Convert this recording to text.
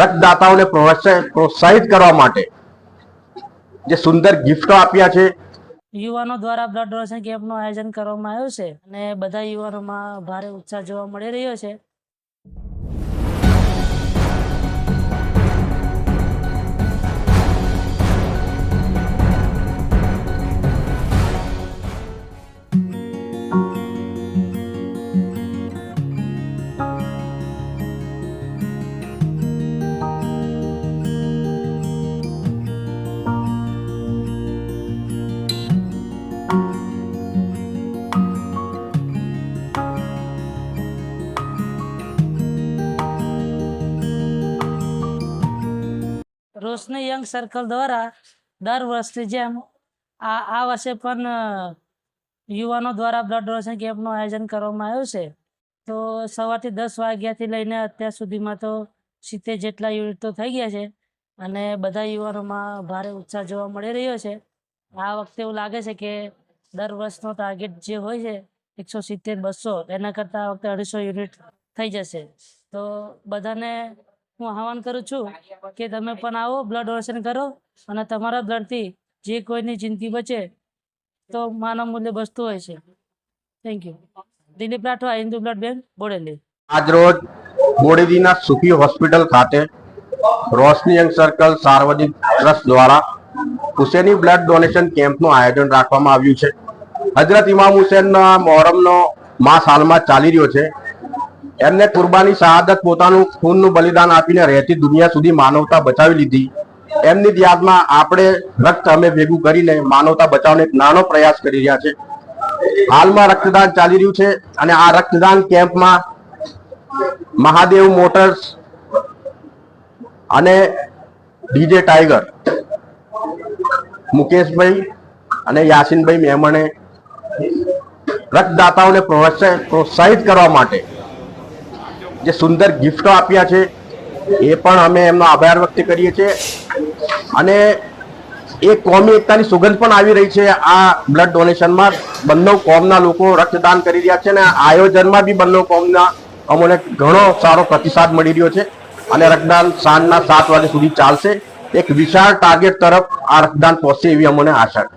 રક્તદાતાઓને પ્રોત્સાહિત કરવા માટે જે સુંદર ગિફ્ટો આપ્યા છે. યુવાનો દ્વારા બ્લડ ડોનેશન કેમ્પનું આયોજન કરવામાં આવ્યું છે અને બધા યુવાનોમાં ભારે ઉત્સાહ જોવા મળી રહ્યો છે. રોશની યંગ સર્કલ દ્વારા દર વર્ષની જેમ આ આ વર્ષે પણ યુવાનો દ્વારા બ્લડ ડોનેશન કેમ્પનું આયોજન કરવામાં આવ્યું છે. તો સવારથી દસ વાગ્યાથી લઈને અત્યાર સુધીમાં તો સિત્તેર જેટલા યુનિટ તો થઈ ગયા છે અને બધા યુવાનોમાં ભારે ઉત્સાહ જોવા મળી રહ્યો છે. આ વખતે એવું લાગે છે કે દર વર્ષનો ટાર્ગેટ જે હોય છે એકસો સિત્તેર, બસો, એના કરતાં આ વખતે અઢીસો યુનિટ થઈ જશે. તો બધાને હું આહવાન કરું છું કે તમે પણ આવો બ્લડ ડોનેશન કરો અને તમારા બ્લડથી જે કોઈની જિંદગી બચે તો માનવ મૂલ્ય બચતું હોય છે. Thank you Dilip Rathwa, Hindu blood bank, Bodeli. આજરોજ બોડેલીના સુખી હોસ્પિટલ ખાતે રોશની યંગ સર્કલ સાર્વજનિક ટ્રસ્ટ દ્વારા હુસેની બ્લડ ડોનેશન કેમ્પનું આયોજન રાખવામાં આવ્યું છે. હજરત ઇમામ હુસેનના મોહરમનો માસ હાલમાં ચાલી રહ્યો છે. એમને કુરબાની, શહાદત, પોતાનું ખૂનનું બલિદાન આપીને રહેતી દુનિયા સુધી માનવતા બચાવી લીધી. એમની યાદમાં આપણે રક્ત અમે ભેગું કરીને માનવતા બચાવવાનો એક નાનો પ્રયાસ કરી રહ્યા છે. હાલમાં રક્તદાન ચાલી રહ્યું છે અને આ રક્તદાન કેમ્પમાં મહાદેવ મોટર્સ અને ડીજે ટાઈગર, મુકેશભાઈ અને યાસીનભાઈ મેમણે રક્તદાતાઓને પ્રોત્સાહિત કરવા માટે જે સુંદર ગિફ્ટો આપ્યા છે, એ પણ અમે એમનો આભાર વ્યક્ત કરીએ છીએ. અને એ કોમી એકતાની સુગંધ પણ આવી રહી છે. આ બ્લડ ડોનેશનમાં બંને કોમના લોકો રક્તદાન કરી રહ્યા છે અને આયોજનમાં બી બંને કોમના અમને ઘણો સારો પ્રતિસાદ મળી રહ્યો છે. અને રક્તદાન સાંજના સાત વાગ્યા સુધી ચાલશે. એક વિશાળ ટાર્ગેટ તરફ આ રક્તદાન પહોંચશે એવી અમને આશા છે.